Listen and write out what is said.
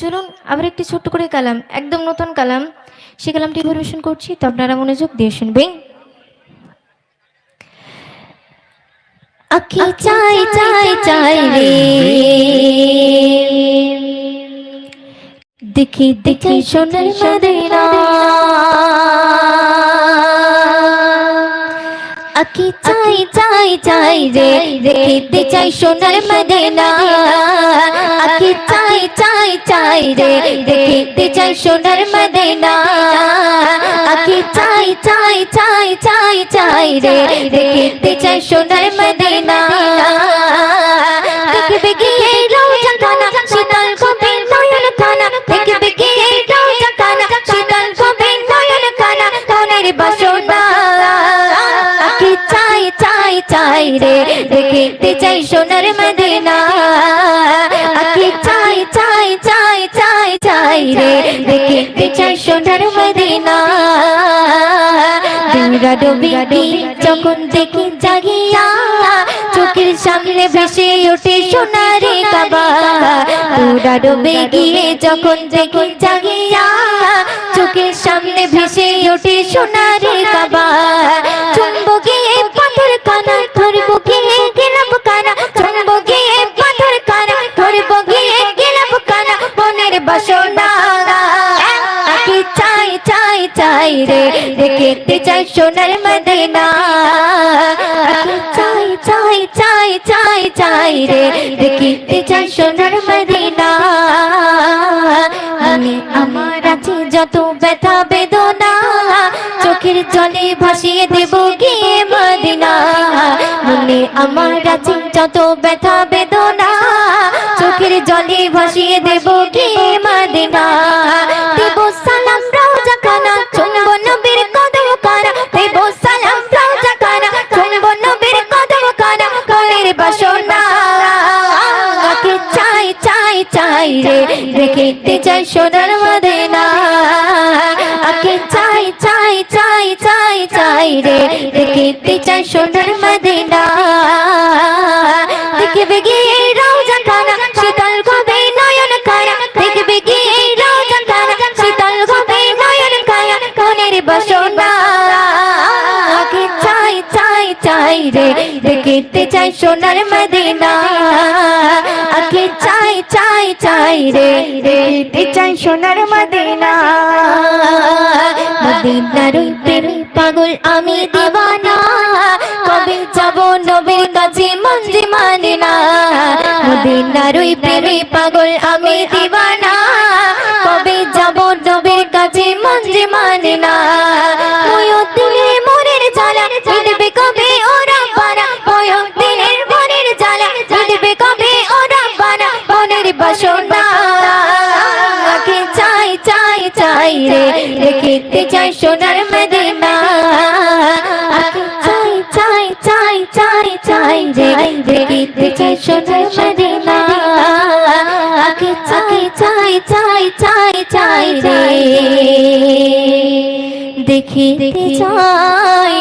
চলুন আবার একটি ছোট্ট করে কালাম একদম নতুন কালাম। সে কালামটি পরিবেশন করছি তো আপনারা মনোযোগ দিয়ে শুনবেন। আখি চাই চাই চাই রে। দেখি দেখি সোনার মদিনা। আখি চাই চাই চাই রে। দেখিতে চাই সোনার মদিনা। চাই রে দেখিতে চাই সোনার মদিনা। আখি চাই চাই চাই চাই চাই রে দেখিতে চাই সোনার মদিনা। দেখবে গিয়ে রোজা খানা, শীতল কবে নয়ন খানা। দেখবে গিয়ে রোজা খানা, শীতল কবে নয়ন খানা, মনের বাসনা। আখি চাই চাই চাই রে দেখিতে চাই সোনার মদিনা। আখি চাই চাই চাই চাই চাই রে দেখিতে চাই সোনার মদিনা। দুরা ডুবি যখন দেখি জাগিয়া, চোখের সামনে ভেসে ওঠে সোনারে কাবা। দুরা ডুবে গিয়ে যখন দেখি জাগিয়া, চোখের সামনে ভেসে ওঠে সোনারে কাবা। আকি চাই চাই চাই রে, দেখতে চাই সোনার মদিনা। চাই চাই চাই চাই চাই রে, দেখতে চাই সোনার মদিনা। মনে আমার আছে যত ব্যথা বেদনা, চোখের জলে ভাসিয়ে দেব গিয়ে মদিনা। মনে আমার আছে যত ব্যথা ভাসিয়ে দেব গিয়ে মদিনা? দেব সালাম রওজা খানা চুম্ব নবীর কদম কানা দেব সালাম রওজা খানা চুম্ব নবীর কদম কানা কলের বাসনা। আকে চাই চাই চাই রে, দেখিতে চাই সোনার মদিনা। আকে চাই চাই চাই চাই চাই রে, দেখিতে চাই সোনার মদিনা। দেখবে গিয়ে রওজা খানা চাই রে, দেখিতে চাই সোনার মদিনা। আগে চাই চাই চাই রে, দেখিতে চাই সোনার মদিনা। মদিনার প্রেমে পাগল আমি দিওয়ানা কবে যাব নবীর কাছে মঞ্জি মানে না মদিনার প্রেমে পাগল আমি দিওয়ানা কবে যাব নবীর কাছে মঞ্জি মানে চাই রে, দেখিতে চাই সোনার মদিনা। চাই চাই চাই চাই চাই রে, দেখিতে চাই সোনার মদিনা। চাই চাই চাই চাই চাই রে, দেখিতে চাই